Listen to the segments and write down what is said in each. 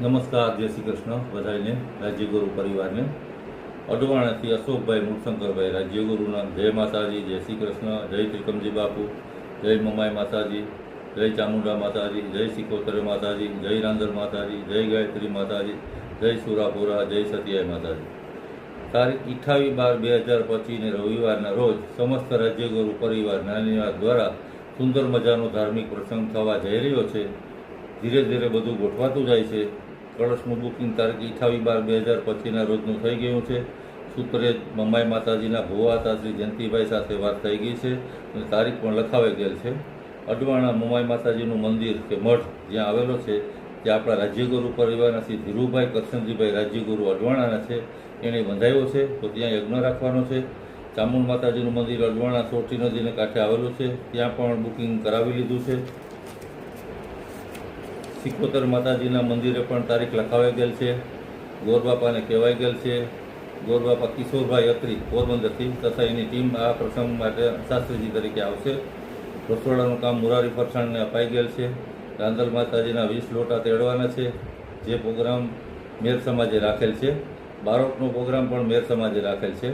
નમસ્કાર, જય શ્રી કૃષ્ણ બધાને રાજ્યગુરુ પરિવારને. અડવાણાથી અશોકભાઈ મૂળશંકરભાઈ રાજ્યગુરુના જય માતાજી, જય શ્રી કૃષ્ણ, જય ત્રિકમજી બાપુ, જય મમાઈ માતાજી, જય ચામુંડા માતાજી, જય શિકોતર માતાજી, જય રાંદર માતાજી, જય ગાયત્રી માતાજી, જય સુરાપુરા, જય સતિયાઈ માતાજી. તારીખ અઠાવીસ બાર બે હજાર પચીસને રવિવારના રોજ સમસ્ત રાજ્યગુરુ પરિવાર નાનીવાદ દ્વારા સુંદર મજાનો ધાર્મિક પ્રસંગ થવા જઈ રહ્યો છે. ધીરે ધીરે બધું ગોઠવાતું જાય છે. કળશનું બુકિંગ તારીખ અઠ્ઠાવીસ બાર બે હજાર પચીસના રોજનું થઈ ગયું છે. સૂત્રે મમાઈ માતાજીના ભોવાતા શ્રી જયંતિભાઈ સાથે વાત થઈ ગઈ છે અને તારીખ પણ લખાવાઈ ગયેલ છે. અડવાણા મમ્માઈ માતાજીનું મંદિર કે મઠ જ્યાં આવેલો છે જે આપણા રાજ્યગુરુ પરિવારના શ્રી ધીરુભાઈ કરશનજીભાઈ રાજ્યગુરુ અડવાણાના છે. એણે બંધાયો છે. તો ત્યાં યજ્ઞ રાખવાનો છે. ચામુંડ માતાજીનું મંદિર અડવાણા સોટી નદીને કાંઠે આવેલું છે. ત્યાં પણ બુકિંગ કરાવી લીધું છે. સિકોતર માતાજીના મંદિરે પણ તારીખ લખાવાઈ ગયેલ છે. ગોરબાપાને કહેવાઈ ગયેલ છે. ગોરબાપા કિશોરભાઈ અત્રી પોરબંદરથી તથા એની ટીમ આ પ્રસંગ માટે શાસ્ત્રીજી તરીકે આવશે. રસોડાનું કામ મુરારી ફરસાણને અપાઈ ગયેલ છે. રાંદલ માતાજીના વીસ લોટા તેડવાના છે. જે પ્રોગ્રામ મેર સમાજે રાખેલ છે. બારોટનો પ્રોગ્રામ પણ મેર સમાજે રાખેલ છે.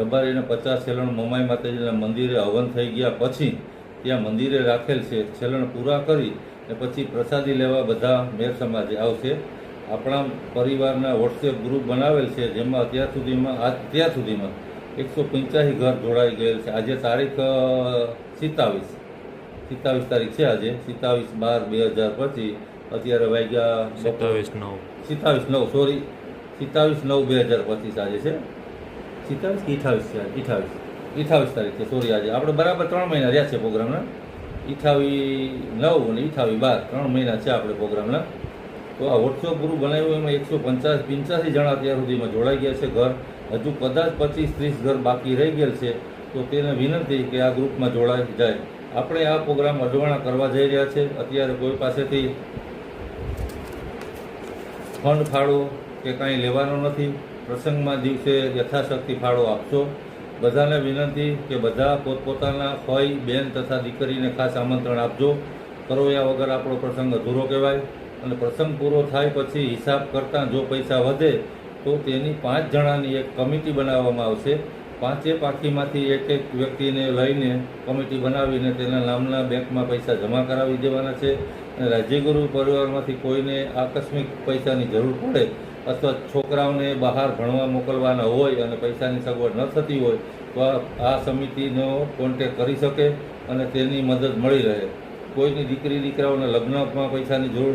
રબારીને પચાસ છેલણ મમાઈ માતાજીના મંદિરે હવન થઈ ગયા પછી ત્યાં મંદિરે રાખેલ છે. છેલણ પૂરા કરી ને પછી પ્રસાદી લેવા બધા મેર સમાજે આવશે. આપણા પરિવારના વોટ્સએપ ગ્રુપ બનાવેલ છે જેમાં અત્યાર સુધીમાં અત્યાર સુધીમાં એકસો પંચ્યાસી ઘર જોડાઈ ગયેલ છે. આજે તારીખ સિત્તાવીસ. સિત્તાવીસ તારીખ છે આજે. સિત્તાવીસ બાર બે હજાર પચીસ. અત્યારે વાગ્યા સત્તાવીસ નવ. સિત્તાવીસ નવ સોરી સિત્તાવીસ નવ બે હજાર પચીસ આજે છે. સિત્તાવીસ કે અઠાવીસ છે? ઇઠાવીસ અઠાવીસ. અઠાવીસ તારીખ છે સોરી આજે. આપણે બરાબર ત્રણ મહિના રહ્યા છે પ્રોગ્રામના. અઠાવી નવ અને અઠાવી બાર, ત્રણ મહિના છે આપણે પ્રોગ્રામના. તો આ વોટ્સઅપ ગ્રુપ બનાવ્યું, એમાં એકસો પંચાસ પંચ્યાસી જણા અત્યાર સુધીમાં જોડાઈ ગયા છે ઘર. હજુ કદાચ પચીસ, ત્રીસ ઘર બાકી રહી ગયેલ છે, તો તેને વિનંતી કે આ ગ્રુપમાં જોડાઈ જાય. આપણે આ પ્રોગ્રામ અજવાણા કરવા જઈ રહ્યા છે. અત્યારે કોઈ પાસેથી ફંડ ફાળો કે કાંઈ લેવાનો નથી. પ્રસંગમાં દિવસે યથાશક્તિ ફાળો આપશો. બધાને વિનંતી કે બધા પોતપોતાના હોય, બેન તથા દીકરીને ખાસ આમંત્રણ આપજો. કરોયા વગર આપણો પ્રસંગ અધૂરો કહેવાય અને પ્રસંગ પૂરો થાય પછી હિસાબ કરતાં જો પૈસા વધે, તો તેની પાંચ જણાની એક કમિટી બનાવવામાં આવશે. પાંચે પાખીમાંથી એક એક વ્યક્તિને લઈને કમિટી બનાવીને તેના નામના બેંકમાં પૈસા જમા કરાવી દેવાના છે. અને રાજ્યગુરુ પરિવારમાંથી કોઈને આકસ્મિક પૈસાની જરૂર પડે અથવા છોકરાઓને બહાર ભણવા મોકલવાના હોય અને પૈસાની સગવડ ન થતી હોય, તો આ- સમિતિનો કોન્ટેક કરી શકે અને તેની મદદ મળી રહે. કોઈની દીકરી દીકરાઓને લગ્નમાં પૈસાની જરૂર